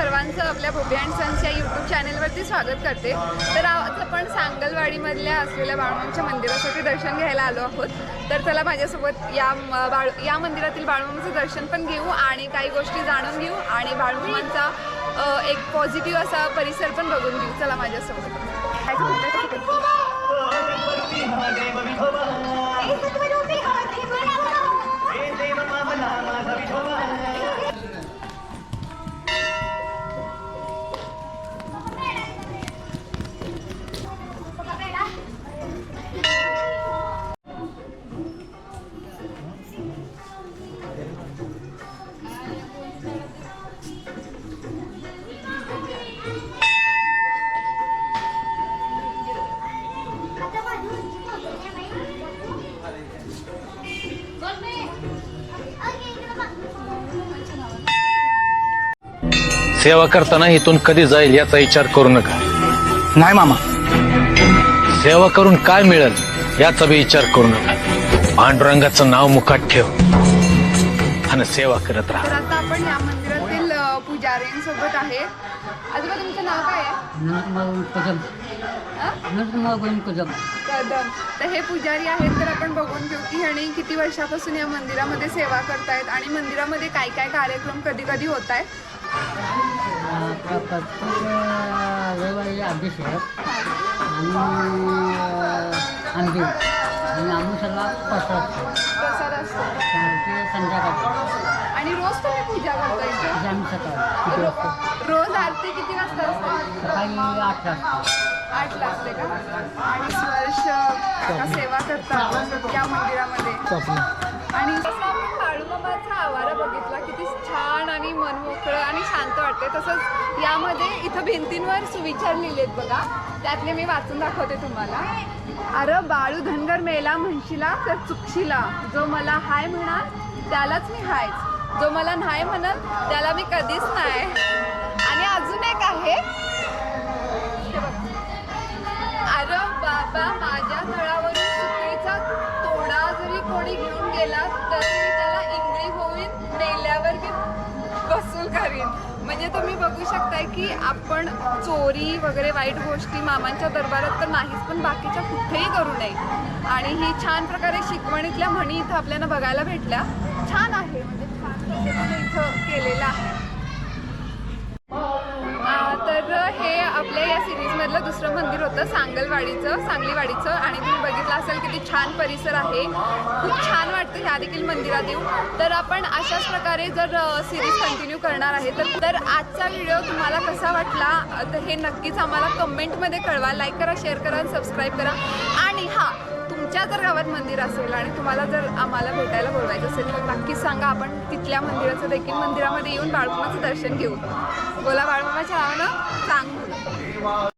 सर्वांचं आपल्या Bhobi and sons या यूट्यूब चॅनलवरती स्वागत करते. तर आज आपण सांगलवाडीमधल्या असलेल्या बाळूमामाच्या मंदिरासाठी दर्शन घ्यायला आलो आहोत. तर चला माझ्यासोबत या बाळ या मंदिरातील बाळमामाचं दर्शन पण घेऊ आणि काही गोष्टी जाणून घेऊ आणि बाळमामांचा एक पॉझिटिव्ह असा परिसर पण बघून घेऊ. चला माझ्यासोबत. सेवा करताना इथून कधी जाईल याचा विचार करू नका. नाही मामा. सेवा करून काय मिळेल याचा बी विचार करू नका. पांडुरंगाचं नाव मुखात ठेव आणि सेवा करत तर राहा आता आपण या मंदिरातील अ, पुजाऱ्यांसोबत आहे. आजोबा तुमचं नाव काय आहे? कदम? कदम. तर हे पुजारी आहेत तर आपण बघून घेऊ की ह्याने किती वर्षापासून या मंदिरामध्ये सेवा करतायत आणि मंदिरामध्ये काय काय कार्यक्रम कधी कधी होत रविवारी अभिषेक आणि अंडी आणि आमुषाला प्रसाद. प्रसाद असतो. ते संध्याकाळी. आणि रोज तुम्ही पूजा करता इथे? ते आम्ही सकाळी किती वाजता? रोज आरती किती वाजता असते? सकाळी आठ वाजता. आठला असते का? आणि वर्ष काका सेवा करतात या मंदिरामध्ये. आणि बाळूमामाचा आवारा बघितला किती छान आणि मनमोकळं आणि शांत वाटते तसंच यामध्ये इथं भिंतींवर सुविचार लिहिलेत बघा. त्यातले मी वाचून दाखवते तुम्हाला. अरे बाळू धनगर मेला म्हणशीला तर चुकशीला. जो मला हाय म्हणाल त्यालाच मी हायच. जो मला नाही म्हणाल त्याला मी कधीच नाही. करीन. म्हणजे तुम्ही बघू शकताय की आपण चोरी वगैरे वाईट गोष्टी मामांच्या दरबारात तर नाहीच पण बाकीच्या कुठेही करू नये. आणि ही छान प्रकारे शिकवणीतल्या म्हणी इथं आपल्याला बघायला भेटल्या. छान आहे. म्हणजे छान इथं केलेलं आहे. तर आपल्या या सिरीजमधलं दुसरं मंदिर होतं सांगलवाडीचं सांगलीवाडीचं. आणि तुम्ही बघितलं असेल किती छान परिसर आहे. खूप छान वाटतं ह्या देखील मंदिरात येऊ तर आपण अशाच प्रकारे जर सिरीज कंटिन्यू करणार आहे तर तर आजचा व्हिडिओ तुम्हाला कसा वाटला तर हे नक्कीच आम्हाला कमेंटमध्ये कळवा. लाईक करा शेअर करा सबस्क्राईब करा. आणि हां तुमच्या जर गावात मंदिर असेल आणि तुम्हाला जर आम्हाला भेटायला बोलवायचं असेल तर नक्कीच सांगा आपण तिथल्या मंदिराचं देखील मंदिरामध्ये येऊन बाळमामाचं दर्शन घेऊ. बोला बाळूमामाच्या नावानं सांग.